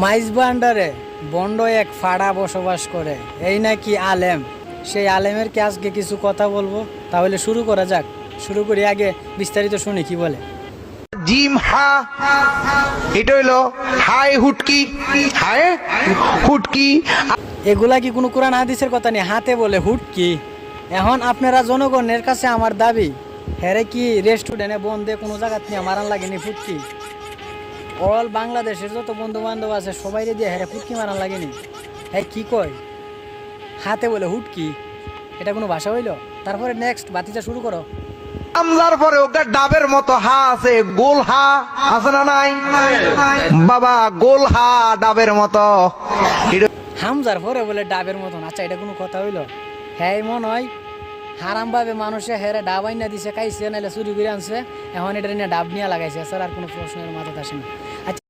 মাইজ বান্ডারে বন্ড এক ফাড়া বসবাস করে। এই নাকি আলেম। সেই আলেমের কি আজকে কিছু কথা বলব? তাহলে শুরু করা যাক। শুরু করি আগে বিস্তারিত শুনি কি বলে? জিম হা এটা হইল হাই হুটকি। হায় হুটকি। এগুলা কি কোনো কোরআন হাদিসের কথা নেই? হাতে বলে হুট কি এখন আপনারা জনগণের কাছে আমার দাবি হ্যারে কি রেস্টুরেন্টে বন্ধে কোনো জায়গাত নিয়ে মারান লাগেনি ফুটকি অল বাংলাদেশের যত বন্ধু বান্ধব আছে সবাই দিয়ে হ্যারে ফুটকি মারা লাগেনি। হ্যাঁ কি কয়? হাতে বলে হুটকি। এটা কোনো ভাষা হইল? তারপরে নেক্সট বাতিটা শুরু করো। আমলার পরে ওকে ডাবের মতো হা আছে গোল হা আছে না নাই? বাবা গোল হা ডাবের মতো। হামজার পরে বলে ডাবের মতন। আচ্ছা এটা কোনো কথা হইল? হ্যাঁ মন হয় হারাম ভাবে মানুষে হেরে ডাব আইনা দিছে, খাইছে নাহলে চুরি করে আনছে। এখন এটা নিয়ে ডাব নিয়ে লাগাইছে, স্যার, আর কোনো প্রশ্নের মাথাতে আসে না। আচ্ছা